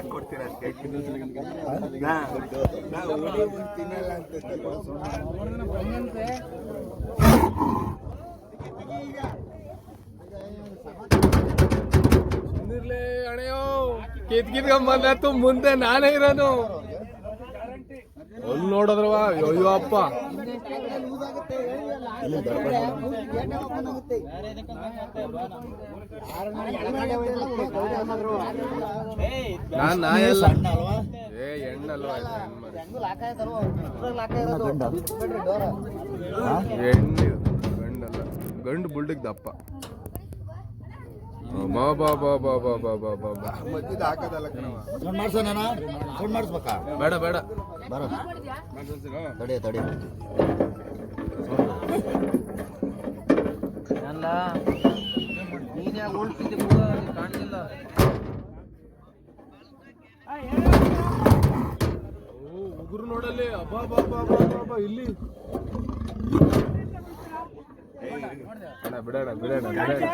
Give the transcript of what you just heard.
ಯಾಕೆ ಕೊಡ್ತೀರ ಅಷ್ಟೇ? ತಿನ್ನಲ್ಲ ಕಿತ್ಕಿತ್ಕೊಂಡ್ ಮುಂದೆ ನಾನೇ ಇರೋನು ಅಲ್ಲಿ ನೋಡಿದ್ರವ ಅಯ್ಯೋ ಅಪ್ಪ ನಾನ್ ನಾಯಲ್ಲ ಏ ಹೆಣ್ಣಲ್ವಾ ಹೆಣ್ಣು ಗಂಡಲ್ಲ. ಗಂಡು ಬುಲ್ಡಿಗ್ ದಪ್ಪ ಬಾ ಬಾ ಬಾ ಬಾ ಬಾ ಬಾ ಬಾ ಬಾ ಬಾ ಫೋನ್ ಮಾಡ್ಸೋಣ ಫೋನ್ ಮಾಡಿಸ್ಬೇಕಾ ಬೇಡ ಬೇಡ ಬರೋ ತಡಿ ತಡಿ ಅಲ್ಲ ನೀನೇ ಉಳ್ತಿದ್ದೆ ಕಾಣಲಿಲ್ಲ ಉಗುರು ನೋಡಲ್ಲಿ ಅಬ್ಬಾ ಬಾ ಬಾ ಬಾ ಬಾ ಬಾ ಇಲ್ಲಿ ಬಿಡೋಣ ಬಿಡೋಣ ಬಿಡೋಣ